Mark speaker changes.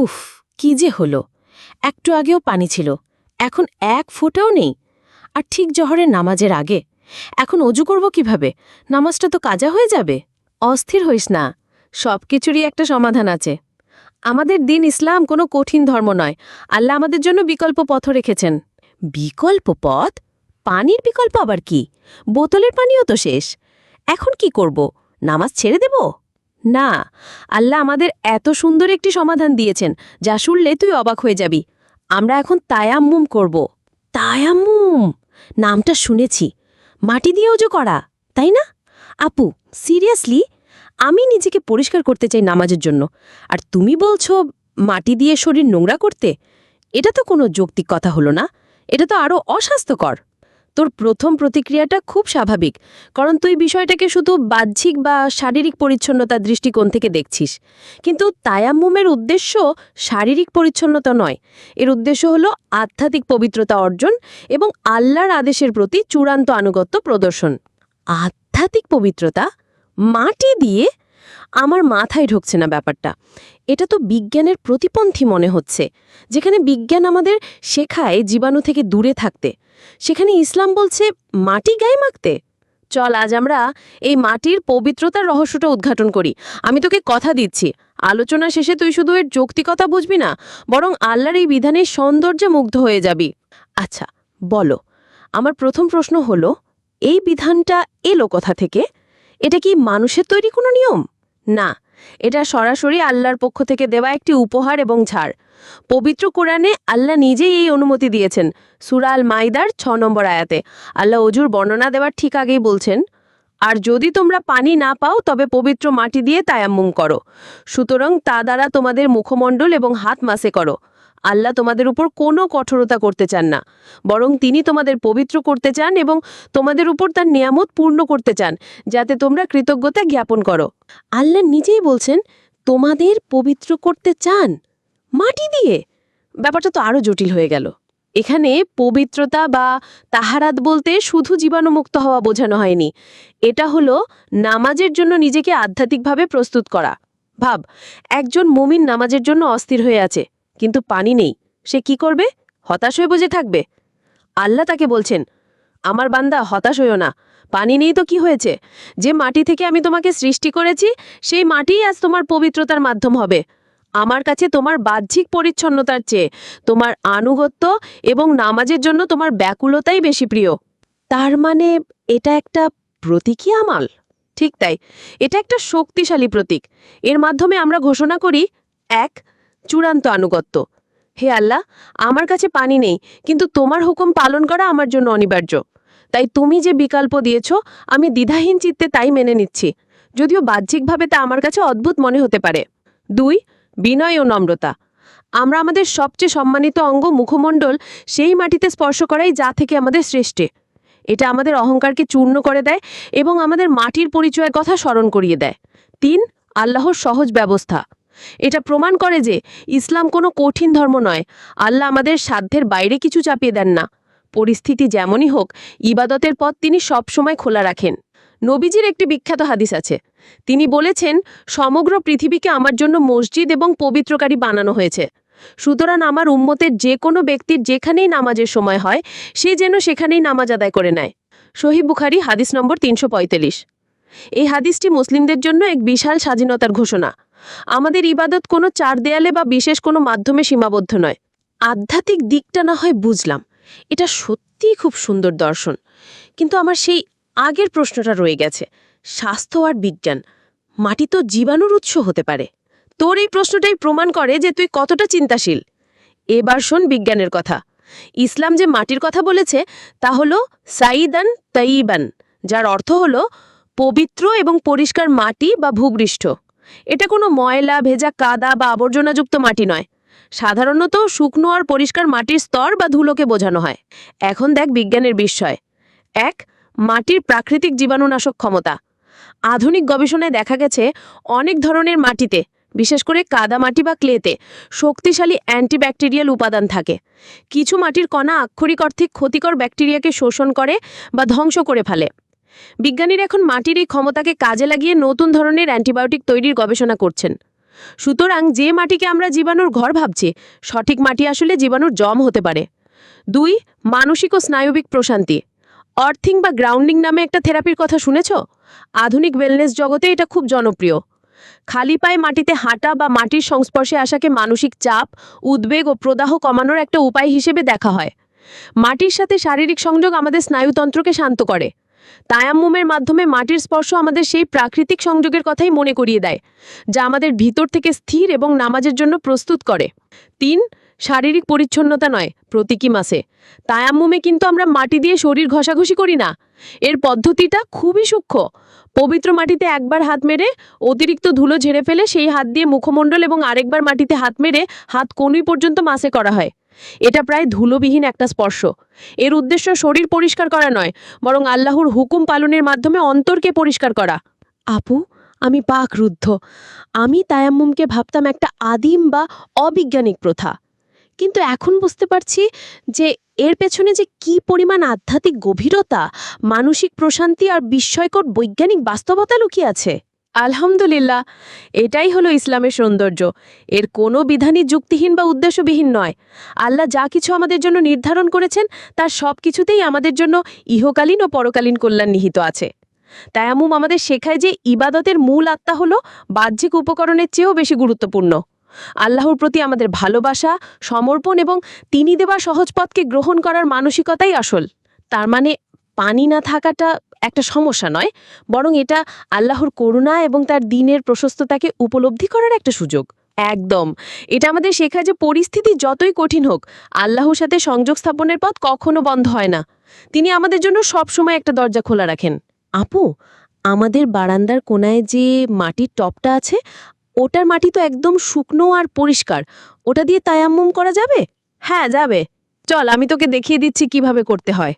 Speaker 1: উফ, কি যে হলো। একটু আগেও পানি ছিল, এখন এক ফোঁটাও নেই। আর ঠিক জহরের নামাজের আগে, এখন অজু করব কীভাবে? নামাজটা তো কাজা হয়ে যাবে। অস্থির হইস না সব কিছুরই একটা সমাধান আছে। আমাদের দিন ইসলাম কোনো কঠিন ধর্ম নয়, আল্লাহ আমাদের জন্য বিকল্প পথ রেখেছেন। বিকল্প পথ? পানির বিকল্প আবার কি? বোতলের পানিও তো শেষ। এখন কি করব? নামাজ ছেড়ে দেব? না, আল্লাহ আমাদের এত সুন্দর একটি সমাধান দিয়েছেন, যা শুনলে তুই অবাক হয়ে যাবি। আমরা এখন তায়াম্মুম করব। তায়াম্মুম? নামটা শুনেছি। মাটি দিয়ে উজু করা, তাই না? আপু, সিরিয়াসলি? আমি নিজেকে পরিষ্কার করতে চাই নামাজের জন্য। আর তুমি বলছো মাটি দিয়ে শরীর নোংরা করতে? এটা তো কোনো যৌক্তিক কথা হলো না। এটা তো আরও অস্বাস্থ্যকর। তোর প্রথম প্রতিক্রিয়াটা খুব স্বাভাবিক, কারণ তুই বিষয়টাকে শুধু বাহ্যিক বা শারীরিক পরিচ্ছন্নতার দৃষ্টিকোণ থেকে দেখছিস। কিন্তু তায়াম্মুমের উদ্দেশ্য শারীরিক পরিচ্ছন্নতা নয়। এর উদ্দেশ্য হলো আধ্যাত্মিক পবিত্রতা অর্জন এবং আল্লাহর আদেশের প্রতি চূড়ান্ত আনুগত্য প্রদর্শন। আধ্যাত্মিক পবিত্রতা মাটি দিয়ে আমার মাথায় ঢুকছে না ব্যাপারটা। এটা তো বিজ্ঞানের প্রতিপন্থী মনে হচ্ছে, যেখানে বিজ্ঞান আমাদের শেখায় জীবাণু থেকে দূরে থাকতে। সেখানে ইসলাম বলছে, মাটি গায়ে মাখতে? চল, আজ আমরা এই মাটির পবিত্রতার রহস্যটা উদ্ঘাটন করি। আমি তোকে কথা দিচ্ছি। আলোচনা শেষে তুই শুধু এর যৌক্তিকতা বুঝবি না, বরং আল্লাহর এই বিধানের সৌন্দর্যে মুগ্ধ হয়ে যাবি। আচ্ছা বলো, আমার প্রথম প্রশ্ন হলো, এই বিধানটা এলো কথা থেকে? এটা কি মানুষের তৈরি কোনো নিয়ম? না, এটা সরাসরি আল্লাহর পক্ষ থেকে দেওয়া একটি উপহার এবং ছাড় পবিত্র কোরআনে আল্লাহ নিজেই এই অনুমতি দিয়েছেন সুরাল মাইদার ছ নম্বর আয়াতে। আল্লাহ অজুর বর্ণনা দেওয়ার ঠিক আগেই বলছেন, আর যদি তোমরা পানি না পাও, তবে পবিত্র মাটি দিয়ে তায়াম্মুম করো। সুতরাং তা দ্বারা তোমাদের মুখমণ্ডল এবং হাত মাসে করো। আল্লাহ তোমাদের উপর কোনো কঠোরতা করতে চান না। বরং তিনি তোমাদের পবিত্র করতে চান এবং তোমাদের উপর তার নিয়ামত পূর্ণ করতে চান, যাতে তোমরা কৃতজ্ঞতা জ্ঞাপন করো। আল্লাহ নিজেই বলছেন, তোমাদের পবিত্র করতে চান? মাটি দিয়ে? ব্যাপারটা তো আরও জটিল হয়ে গেল। এখানে পবিত্রতা বা তাহারাত বলতে শুধু জীবাণুমুক্ত হওয়া বোঝানো হয়নি। এটা হলো নামাজের জন্য নিজেকে আধ্যাত্মিকভাবে প্রস্তুত করা। ভাব, একজন মুমিন নামাজের জন্য অস্থির হয়ে আছে। কিন্তু পানি নেই। সে কি করবে? হতাশ হয়ে বসে থাকবে। আল্লাহ তাকে বলছেন, আমার বান্দা, হতাশ হইও না। পানি নেই তো কি হয়েছে? যে মাটি থেকে আমি তোমাকে সৃষ্টি করেছি, সেই মাটিই আজ তোমার পবিত্রতার মাধ্যম হবে। আমার কাছে তোমার বাহ্যিক পরিচ্ছন্নতার চেয়ে তোমার আনুগত্য এবং নামাজের জন্য তোমার ব্যাকুলতাই বেশি প্রিয়। তার মানে এটা একটা প্রতীকী আমাল? ঠিক তাই। এটা একটা শক্তিশালী প্রতীক। এর মাধ্যমে আমরা ঘোষণা করি, এক চূড়ান্ত আনুগত্য। হে আল্লাহ, আমার কাছে পানি নেই, কিন্তু তোমার হুকুম পালন করা আমার জন্য অনিবার্য। তাই তুমি যে বিকল্প দিয়েছ, আমি দ্বিধাহীন চিত্তে তাই মেনে নিচ্ছি। যদিও বাহ্যিকভাবে তা আমার কাছে অদ্ভুত মনে হতে পারে। দুই, বিনয় ও নম্রতা। আমরা আমাদের সবচেয়ে সম্মানিত অঙ্গ মুখমণ্ডল সেই মাটিতে স্পর্শ করাই যা থেকে আমাদের সৃষ্টি এটা আমাদের অহংকারকে চূর্ণ করে দেয় এবং আমাদের মাটির পরিচয়ের কথা স্মরণ করিয়ে দেয়। তিন, আল্লাহর সহজ ব্যবস্থা। এটা প্রমাণ করে যে ইসলাম কোনো কঠিন ধর্ম নয়। আল্লাহ আমাদের সাধ্যের বাইরে কিছু চাপিয়ে দেন না। পরিস্থিতি যেমনই হোক, ইবাদতের পথ তিনি সবসময় খোলা রাখেন। নবীজির একটি বিখ্যাত হাদিস আছে। তিনি বলেছেন, সমগ্র পৃথিবীকে আমার জন্য মসজিদ এবং পবিত্রকারী বানানো হয়েছে। সুতরাং আমার উম্মতের যে কোনো ব্যক্তির যেখানেই নামাজের সময় হয়, সে যেন সেখানেই নামাজ আদায় করে নেয়। শহীদ বুখারি, হাদিস নম্বর তিনশো পঁয়তাল্লিশ। এই হাদিসটি মুসলিমদের জন্য এক বিশাল স্বাধীনতার ঘোষণা। আমাদের ইবাদত কোনো চার দেয়ালে বা বিশেষ কোনো মাধ্যমে সীমাবদ্ধ নয়। আধ্যাত্মিক দিকটা না হয় বুঝলাম। এটা সত্যিই খুব সুন্দর দর্শন। কিন্তু আমার সেই আগের প্রশ্নটা রয়ে গেছে। স্বাস্থ্য আর বিজ্ঞান, মাটি তো জীবাণুর উৎস হতে পারে। তোর এই প্রশ্নটাই প্রমাণ করে যে তুই কতটা চিন্তাশীল। এবার শোন বিজ্ঞানের কথা। ইসলাম যে মাটির কথা বলেছে, তা হল সাইদান তাইবান, যার অর্থ হল পবিত্র এবং পরিষ্কার মাটি বা ভূপৃষ্ঠ। এটা কোনো ময়লা, ভেজা কাদা বা আবর্জনাযুক্ত মাটি নয়। সাধারণত শুকনো আর পরিষ্কার মাটির স্তর বা ধুলোকে বোঝানো হয়। এখন দেখ বিজ্ঞানের বিস্ময়। এক, মাটির প্রাকৃতিক জীবাণুনাশক ক্ষমতা। আধুনিক গবেষণায় দেখা গেছে অনেক ধরনের মাটিতে, বিশেষ করে কাদা মাটি বা ক্লেতে, শক্তিশালী অ্যান্টিব্যাকটেরিয়াল উপাদান থাকে। কিছু মাটির কণা আক্ষরিক অর্থে ক্ষতিকর ব্যাকটেরিয়াকে শোষণ করে বা ধ্বংস করে ফেলে। বিজ্ঞানীরা এখন মাটির এই ক্ষমতাকে কাজে লাগিয়ে নতুন ধরনের অ্যান্টিবায়োটিক তৈরির গবেষণা করছেন। সুতরাং যে মাটিকে আমরা জীবাণুর ঘর ভাবছি, সঠিক মাটি আসলে জীবাণুর জম হতে পারে। দুই, মানসিক ও স্নায়বিক প্রশান্তি। অর্থিং বা গ্রাউন্ডিং নামে একটা থেরাপির কথা শুনেছ? আধুনিক ওয়েলনেস জগতে এটা খুব জনপ্রিয়। খালি পায়ে মাটিতে হাঁটা বা মাটির সংস্পর্শে আসাকে মানসিক চাপ, উদ্বেগ ও প্রদাহ কমানোর একটা উপায় হিসেবে দেখা হয়। মাটির সাথে শারীরিক সংযোগ আমাদের স্নায়ুতন্ত্রকে শান্ত করে। তায়াম্মুমের মাধ্যমে মাটির স্পর্শ আমাদের সেই প্রাকৃতিক সংযোগের কথাই মনে করিয়ে দেয়, যা আমাদের ভিতর থেকে স্থির এবং নামাজের জন্য প্রস্তুত করে। তিন, শারীরিক পরিচ্ছন্নতা নয়, প্রতীকী মাসে। তায়াম্মুমে কিন্তু আমরা মাটি দিয়ে শরীর ঘষাঘষি করি না। এর পদ্ধতিটা খুবই সূক্ষ্ম। পবিত্র মাটিতে একবার হাত মেরে অতিরিক্ত ধুলো ঝেড়ে ফেলে সেই হাত দিয়ে মুখমণ্ডল এবং আরেকবার মাটিতে হাত মেরে হাত কনুই পর্যন্ত মাসে করা হয়। এটা প্রায় ধুলোবিহীন একটা স্পর্শ। এর উদ্দেশ্য শরীর পরিষ্কার করা নয়, বরং আল্লাহর হুকুম পালনের মাধ্যমে অন্তরকে পরিষ্কার করা। আপু, আমি পাক রুদ্ধ। আমি তায়াম্মুমকে ভাবতাম একটা আদিম বা অবিজ্ঞানিক প্রথা। কিন্তু এখন বুঝতে পারছি যে এর পেছনে যে কি পরিমাণ আধ্যাত্মিক গভীরতা, মানসিক প্রশান্তি আর বিস্ময়কর বৈজ্ঞানিক বাস্তবতা লুকিয়ে আছে। আলহামদুলিল্লাহ, এটাই হলো ইসলামের সৌন্দর্য। এর কোনো বিধানই যুক্তিহীন বা উদ্দেশ্যবিহীন নয়। আল্লাহ যা কিছু আমাদের জন্য নির্ধারণ করেছেন, তার সব কিছুতেই আমাদের জন্য ইহকালীন ও পরকালীন কল্যাণ নিহিত আছে। তায়ামুম আমাদের শেখায় যে ইবাদতের মূল আত্মা হলো বাহ্যিক উপকরণের চেয়েও বেশি গুরুত্বপূর্ণ। আল্লাহর প্রতি আমাদের ভালোবাসা, সমর্পণ এবং তিনি দেওয়া সহজ পথকে গ্রহণ করার মানসিকতাই আসল। তার মানে পানি না থাকাটা একটা সমস্যা নয়, বরং এটা আল্লাহর করুণা এবং তার দিনের প্রশস্ততাকে উপলব্ধি করার একটা সুযোগ। একদম। এটা আমাদের শেখা যে পরিস্থিতি যতই কঠিন হোক, আল্লাহর সাথে সংযোগ স্থাপনের পথ কখনো বন্ধ হয় না। তিনি আমাদের জন্য সব সময় একটা দরজা খোলা রাখেন। আপু, আমাদের বারান্দার কোনায় যে মাটির টপটা আছে ওটার মাটি তো একদম শুকনো আর পরিষ্কার। ওটা দিয়ে তায়াম্মুম করা যাবে? হ্যাঁ যাবে। চল, আমি তোকে দেখিয়ে দিচ্ছি কীভাবে করতে হয়।